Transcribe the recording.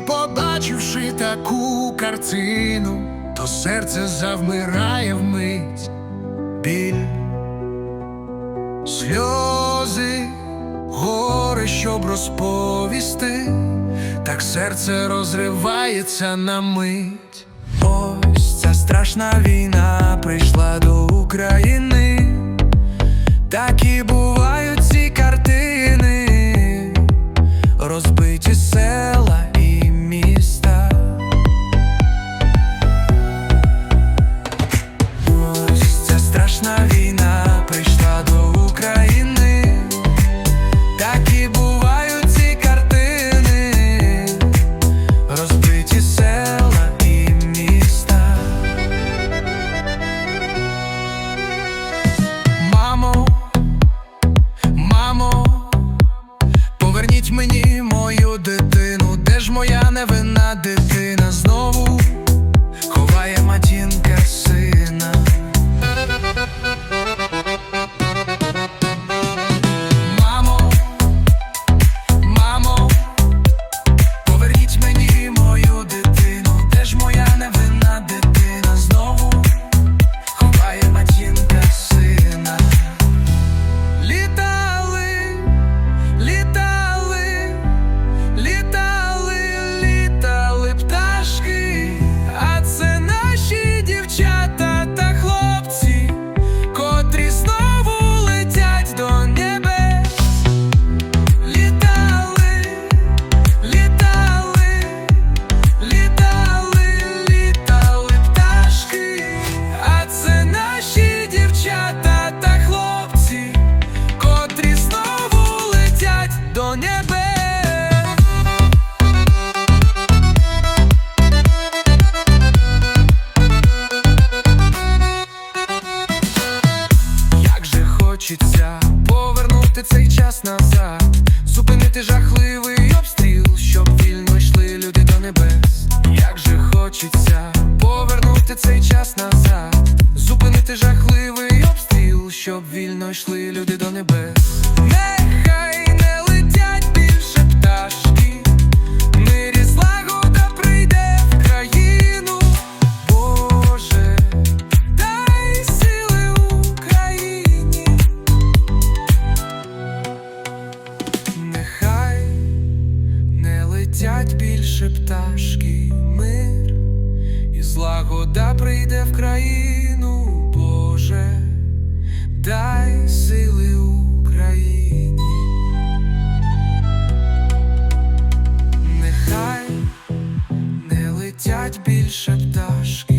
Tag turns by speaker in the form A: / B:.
A: Побачивши таку картину, то серце завмирає вмить біль, сльози, горе, щоб розповісти, так серце розривається на мить.
B: Ось ця страшна війна прийшла до України. Такі бувають ці картини, розбиті села війна прийшла до України. Такі бувають ці картини, розбиті села і міста. Мамо, мамо, поверніть мені мою дитину, де ж моя невинна дитина до. Як же хочеться повернути цей час назад, зупинити жахливий обстріл, щоб вільно йшли люди до небес. Як же хочеться повернути цей час назад, зупинити жахливий обстріл, щоб вільно йшли люди до небес. Летять більше пташки, мир. І злагода прийде в країну, Боже, дай сили Україні, нехай не летять більше пташки,